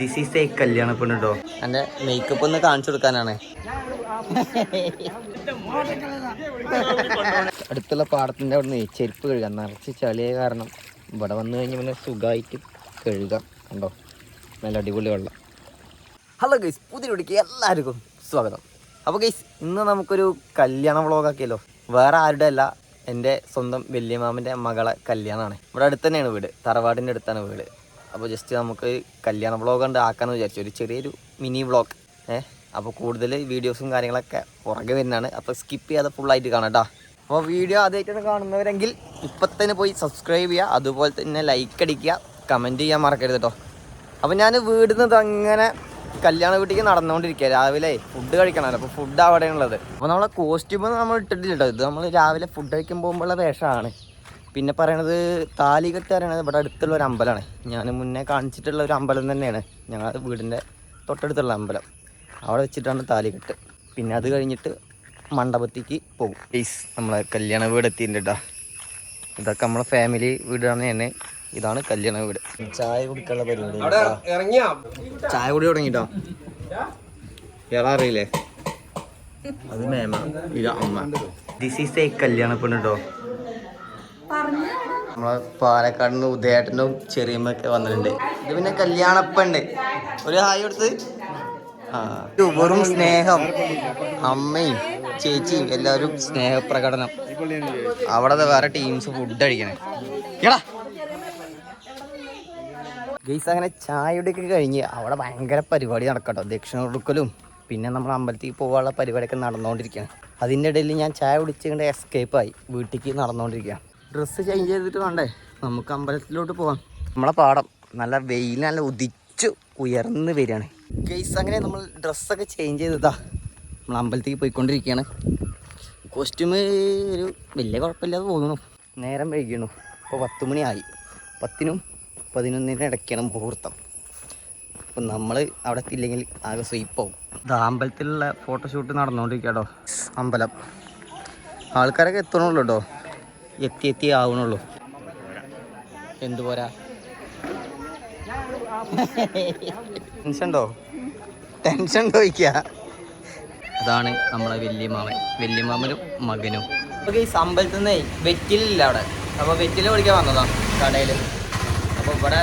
This is makeup ഒന്ന് കാണിച്ചു കൊടുക്കാനാണ്. അടുത്തുള്ള പാടത്തിന്റെ അവിടെ നിന്ന് ചെരുപ്പ് കഴുകാം. നിറച്ച് ചളിയ കാരണം ഇവിടെ വന്നു കഴിഞ്ഞാൽ പിന്നെ സുഖമായിട്ട് കഴുകാം. കണ്ടോ? നല്ല അടിപൊളി വെള്ളം. ഹലോ ഗൈസ് പുതിയ വീടിക്ക് എല്ലാവർക്കും സ്വാഗതം. അപ്പോൾ ഗൈസ് ഇന്ന് നമുക്കൊരു കല്യാണ വ്ളോഗാക്കിയല്ലോ വേറെ ആരുടെ അല്ല എന്റെ സ്വന്തം വല്യമാമന്റെ മകളെ കല്യാണമാണ്. ഇവിടെ അടുത്ത് തന്നെയാണ് വീട്. തറവാടിന്റെ അടുത്താണ് വീട്. അപ്പോൾ ജസ്റ്റ് നമുക്ക് കല്യാണ വ്ളോഗ് ഉണ്ട് ആക്കാമെന്ന് വിചാരിച്ചു. ഒരു ചെറിയൊരു മിനി വ്ളോഗ് ഏഹ് അപ്പോൾ കൂടുതൽ വീഡിയോസും കാര്യങ്ങളൊക്കെ പുറകെ വരുന്നതാണ്. അപ്പോൾ സ്കിപ്പ് ചെയ്യാതെ ഫുള്ളായിട്ട് കാണാം കേട്ടോ അപ്പോൾ വീഡിയോ ആദ്യമായിട്ടാണ് കാണുന്നവരെങ്കിൽ ഇപ്പം തന്നെ പോയി സബ്സ്ക്രൈബ് ചെയ്യുക. അതുപോലെ തന്നെ ലൈക്ക് അടിക്കുക. കമന്റ് ചെയ്യാൻ മറക്കരുത് കേട്ടോ അപ്പം ഞാൻ വീടിന്ന് അങ്ങനെ കല്യാണ വീട്ടിലേക്ക് നടന്നുകൊണ്ടിരിക്കുക രാവിലെ ഫുഡ് കഴിക്കണമല്ലോ. അപ്പോൾ ഫുഡ് അവിടെയുള്ളത് അപ്പോൾ നമ്മളെ കോസ്റ്റ്യൂം നമ്മൾ ഇട്ടിട്ടില്ല കേട്ടോ ഇത് നമ്മൾ രാവിലെ ഫുഡ് കഴിക്കാൻ പോകുമ്പോഴുള്ള വേഷമാണ്. പിന്നെ പറയണത് താലികെട്ട് പറയണത് ഇവിടെ അടുത്തുള്ള ഒരു അമ്പലമാണ്. ഞാൻ മുന്നേ കാണിച്ചിട്ടുള്ള ഒരു അമ്പലം തന്നെയാണ്. ഞങ്ങളുടെ വീടിന്റെ തൊട്ടടുത്തുള്ള അമ്പലം. അവിടെ വെച്ചിട്ടാണ് താലികെട്ട് പിന്നെ അത് കഴിഞ്ഞിട്ട് മണ്ഡപത്തേക്ക് പോകും. പ്ലീസ് നമ്മളെ കല്യാണ വീട് എത്തിയിട്ടുണ്ട് കേട്ടോ ഇതൊക്കെ നമ്മളെ ഫാമിലി വീടാണ് തന്നെ. ഇതാണ് കല്യാണ വീട്. ചായ കുടിക്കാനുള്ള പരിപാടി. ചായ കുടി തുടങ്ങിട്ടോ. ഇയാളെ അറിയില്ലേ? അത് മേമ ഇത് അമ്മ. ദിസ് ഈസ് എ കല്യാണ പെണ്ണ് കേട്ടോ നമ്മളെ പാലക്കാട് നിന്ന് ഉദയേട്ടനും ചെറിയമ്മയൊക്കെ വന്നിട്ടുണ്ട്. ഇത് പിന്നെ കല്യാണപ്പണ്ട്. ഒരു ഹായ് കൊടുത്ത്. ആ. വെറും സ്നേഹം. അമ്മയും ചേച്ചിയും എല്ലാവരും സ്നേഹപ്രകടനം. അവിടെ വേറെ ടീംസ് ഫുഡ് അടിക്കണേ. എടാ. ഗെയ്സ് അങ്ങനെ ചായയുടെയൊക്കെ കഴിഞ്ഞ് അവിടെ ഭയങ്കര പരിപാടി നടക്കട്ടോ. ദക്ഷിണ കൊടുക്കലും പിന്നെ നമ്മൾ അമ്പലത്തിൽ പോകാനുള്ള പരിപാടിയൊക്കെ നടന്നുകൊണ്ടിരിക്കുകയാണ്. അതിന്റെ ഇടയിൽ ഞാൻ ചായ കുടിച്ചുകൊണ്ട് എസ്കേപ്പായി വീട്ടിലേക്ക് നടന്നുകൊണ്ടിരിക്കുകയാണ്. ഡ്രസ്സ് ചേഞ്ച് ചെയ്തിട്ട് വേണ്ടേ? നമുക്ക് അമ്പലത്തിലോട്ട് പോവാം. നമ്മളെ പാടം നല്ല വെയിൽ നല്ല ഉദിച്ചു ഉയർന്ന് വരികയാണ്. ഗെയ്സ് അങ്ങനെ നമ്മൾ ഡ്രസ്സൊക്കെ ചേഞ്ച് ചെയ്തതാ നമ്മൾ അമ്പലത്തേക്ക് പോയിക്കൊണ്ടിരിക്കുകയാണ്. കോസ്റ്റ്യൂം ഒരു വലിയ കുഴപ്പമില്ലാതെ പോകുന്നു. നേരം വൈകിയണു. ഇപ്പോൾ പത്ത് മണിയായി. പത്തിനും പതിനൊന്നിനും ഇടയ്ക്കാണ് മുഹൂർത്തം. അപ്പം നമ്മൾ അവിടെ എത്തില്ലെങ്കിൽ ആകെ സ്വീപ്പാവും. ഇത് അമ്പലത്തിലുള്ള ഫോട്ടോഷൂട്ട് നടന്നുകൊണ്ടിരിക്കാട്ടോ അമ്പലം. ആൾക്കാരൊക്കെ എത്തണുള്ളൂ കേട്ടോ എത്തി എത്തി ആവണുള്ളൂ എന്തു പോരാ ടെൻഷൻണ്ടോ ടെൻഷൻ ചോദിക്കുക അതാണ് നമ്മളെ വല്യമാമൻ വല്യമാമനും മകനും. നമുക്ക് ഈ അമ്പലത്തിൽ നിന്നേ വെറ്റിലില്ല അവിടെ. അപ്പോൾ വെറ്റില പഠിക്കാൻ വന്നതാണ് കടയിൽ അപ്പോൾ ഇവിടെ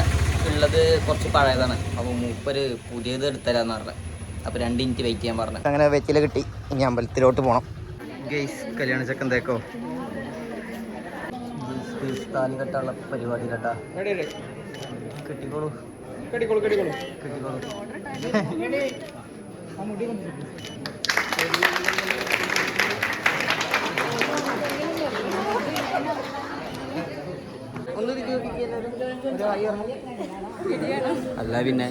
ഉള്ളത് കുറച്ച് പഴയതാണ്. അപ്പോൾ മൂപ്പര് പുതിയത് എടുത്തരാന്ന് പറഞ്ഞത് അപ്പോൾ രണ്ട് മിനിറ്റ് വെയിറ്റ് ചെയ്യാൻ പറഞ്ഞു. അങ്ങനെ വെറ്റില കിട്ടി. ഇനി അമ്പലത്തിലോട്ട് പോകണം ഗെയ്സ് കല്യാണ ചക്കൻ തേക്കോ താലി കെട്ടാനുള്ള പരിപാടി കേട്ടാ. കെട്ടിക്കോളൂ. കെട്ടിക്കോളൂ കെട്ടിക്കോളൂ. കെട്ടിക്കോളൂ. അല്ല പിന്നെ.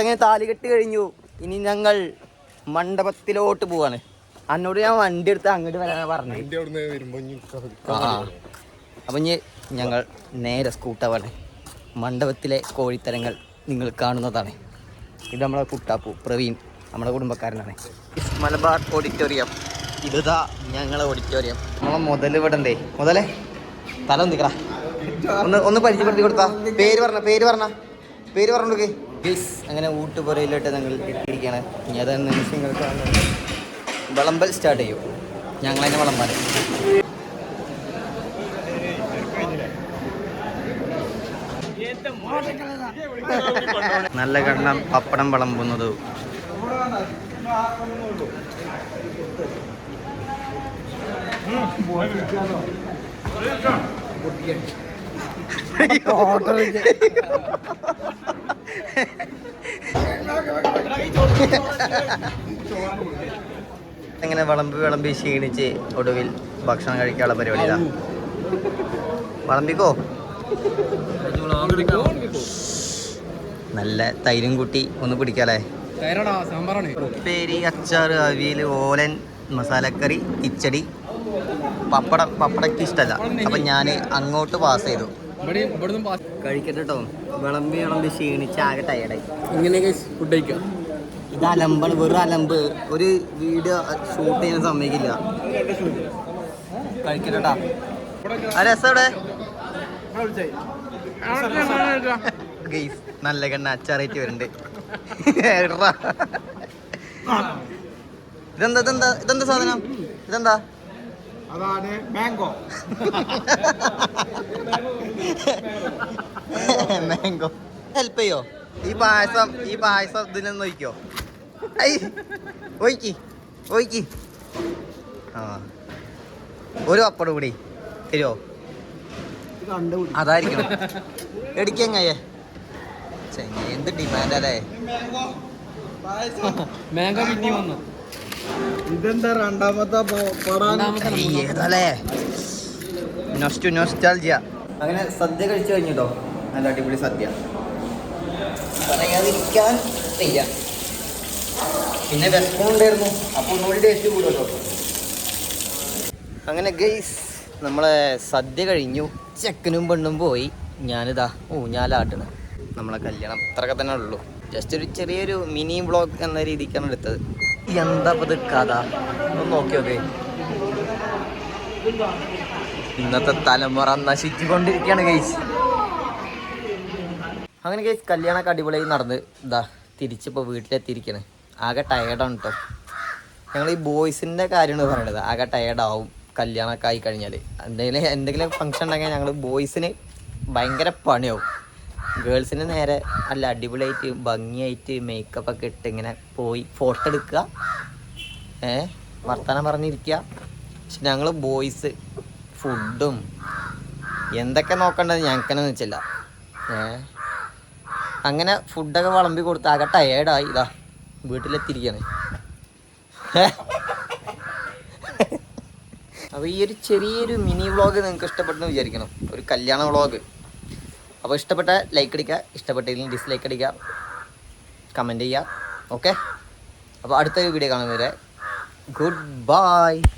അങ്ങനെ താലി കെട്ട് കഴിഞ്ഞു. ഇനി ഞങ്ങൾ മണ്ഡപത്തിലോട്ട് പോവാണ്. അന്നോട് ഞാൻ വണ്ടി എടുത്ത് അങ്ങോട്ട് വരാനാ പറഞ്ഞത്. ആ അപ്പം ഇനി ഞങ്ങൾ നേരെ സ്കൂട്ടവാണ് മണ്ഡപത്തിലെ കോഴിത്തരങ്ങൾ നിങ്ങൾ കാണുന്നതാണ്. ഇത് നമ്മളെ കുട്ടാപ്പു പ്രവീൺ നമ്മുടെ കുടുംബക്കാരനാണ്. മലബാർ ഓഡിറ്റോറിയം. ഇതാ ഞങ്ങളെ ഓഡിറ്റോറിയം. നമ്മളെ മുതൽ ഇവിടെ എന്തേ മുതലേ തല ഒന്നിക്കടാ. ഒന്ന് ഒന്ന് പരിചയപ്പെടുത്തി കൊടുത്താ. പേര് പറഞ്ഞ പേര് പറഞ്ഞ. പേര് പറഞ്ഞു ഗീസ് അങ്ങനെ ഊട്ട് ഊട്ടുപുറയിലോട്ട് ഞങ്ങൾ എത്തിയിരിക്കുകയാണ് ഇനി അത് നിങ്ങൾ വിളമ്പൽ സ്റ്റാർട്ട് ചെയ്യും. ഞങ്ങൾ തന്നെ വിളമ്പാൻ. നല്ല കണ്ണം പപ്പടം വിളമ്പുന്നത്. അങ്ങനെ വിളമ്പി വിളമ്പി ക്ഷീണിച്ച് ഒടുവിൽ ഭക്ഷണം കഴിക്കാനുള്ള പരിപാടിയാ വിളമ്പിക്കോ? നല്ല തൈരും കൂട്ടി ഒന്ന് പിടിക്കാലേ ഉപ്പേരി അച്ചാർ അവിയൽ ഓലൻ മസാലക്കറി കിച്ചടി. പപ്പടം പപ്പടക്ക് ഇഷ്ടമല്ല അപ്പം ഞാൻ അങ്ങോട്ട് പാസ് ചെയ്തു. കഴിക്കട്ടെ കേട്ടോ വിളമ്പി വിളമ്പി ക്ഷീണിച്ച് ആകെ ടയർഡായി ഇങ്ങനെയൊക്കെ ഫുഡ് കഴിക്കാം? ഇത് അലമ്പാണ് വെറും അലമ്പ്. ഒരു വീഡിയോ ഷൂട്ട് ചെയ്യാൻ സമ്മതിക്കില്ല. കഴിക്കട്ടാ ആ രസം എവിടെ? ഗെയ്സ് നല്ല കണ്ണ അച്ചാറേറ്റ് വരുന്നുണ്ട്. ഇതെന്താ ഇതെന്താ ഇതെന്താ സാധനം? ഇതെന്താ? അതാണ് മാംഗോ. മാംഗോ. ഹെൽപ്പ് ചെയ്യോ? ഈ പായസം ഈ പായസം ഇതിനൊന്ന് ഒഴിക്കോ? ഐ ഒഴിക്കി ഒഴിക്കി. ആ. ഒരു പപ്പടം കൂടി തരുമോ അതായിരിക്കണം. എടിക്കങ്ങയ്യേ ചെങ്ങ എന്ത് ഡിമാൻഡ് അല്ലേ മാംഗോ പിന്നെ വന്നു. ഇതെന്താ രണ്ടാമത്തെ പടാൻ ഏതല്ലേ നൊസ്റ്റു നൊസ്റ്റാൾജിയ അങ്ങനെ സദ്യ കഴിച്ചു കഴിഞ്ഞിട്ടോ? നല്ല അടിപൊളി സദ്യ. പറയാതിരിക്കാൻ വയ്യ പിന്നെ വിഷമം ഉണ്ടായിരുന്നു. അപ്പോൾ ഒന്നുകൂടി ടേസ്റ്റ് കൂടുമല്ലോ അങ്ങനെ ഗെയ്സ് നമ്മളെ സദ്യ കഴിഞ്ഞു. ചെക്കനും പെണ്ണും പോയി. ഞാനിതാ ഊഞ്ഞാലാട്ടണം. നമ്മളെ കല്യാണം അത്രയൊക്കെ തന്നെ ഉള്ളൂ. ജസ്റ്റ് ഒരു ചെറിയൊരു മിനി വ്ളോഗ് എന്ന രീതിക്കാണ് എടുത്തത്. എന്താ ഇത് കഥ? ഒന്ന് നോക്കി നോക്കേ. ഇന്നത്തെ തലമുറ നശിച്ചുകൊണ്ടിരിക്കുകയാണ് ഗൈസ് അങ്ങനെ ഗൈസ് കല്യാണമൊക്കെ അടിപൊളിയായി നടന്ന് ഇതാ തിരിച്ചിപ്പോൾ വീട്ടിലെത്തിയിരിക്കണേ. ആകെ ടയേർഡാണ് കേട്ടോ ഞങ്ങൾ ഈ ബോയ്സിന്റെ കാര്യമാണ് പറയണത്. ആകെ ടയേർഡാവും കല്യാണമൊക്കെ ആയി കഴിഞ്ഞാൽ എന്തെങ്കിലും എന്തെങ്കിലും ഫംഗ്ഷൻ ഉണ്ടെങ്കിൽ ഞങ്ങൾ ബോയ്സിന് ഭയങ്കര പണിയാവും. ഗേൾസിന് നേരെ നല്ല അടിപൊളിയായിട്ട് ഭംഗിയായിട്ട് മേക്കപ്പ് ഒക്കെ ഇട്ട് ഇങ്ങനെ പോയി ഫോട്ടോ എടുക്കുക. ഏ വർത്തമാനം പറഞ്ഞിരിക്കുക. പക്ഷെ ഞങ്ങൾ ബോയ്സ് ഫുഡും എന്തൊക്കെ നോക്കേണ്ടത് ഞങ്ങൾക്ക് തന്നെ വെച്ചില്ല. ഏ അങ്ങനെ ഫുഡൊക്കെ വിളമ്പി കൊടുത്ത് ആകെ ടയേർഡായി ഇതാ വീട്ടിലെത്തിയിരിക്കുകയാണ് അപ്പോൾ ഈ ഒരു ചെറിയൊരു മിനി വ്ളോഗ് നിങ്ങൾക്ക് ഇഷ്ടപ്പെട്ടെന്ന് വിചാരിക്കണം. ഒരു കല്യാണ വ്ളോഗ് അപ്പോൾ ഇഷ്ടപ്പെട്ട ലൈക്ക് അടിക്കുക ഇഷ്ടപ്പെട്ടില്ലെങ്കിൽ ഡിസ്ലൈക്ക് അടിക്കുക കമന്റ് ചെയ്യുക. ഓക്കെ അപ്പോൾ അടുത്ത വീഡിയോ കാണുന്നവരെ ഗുഡ് ബൈ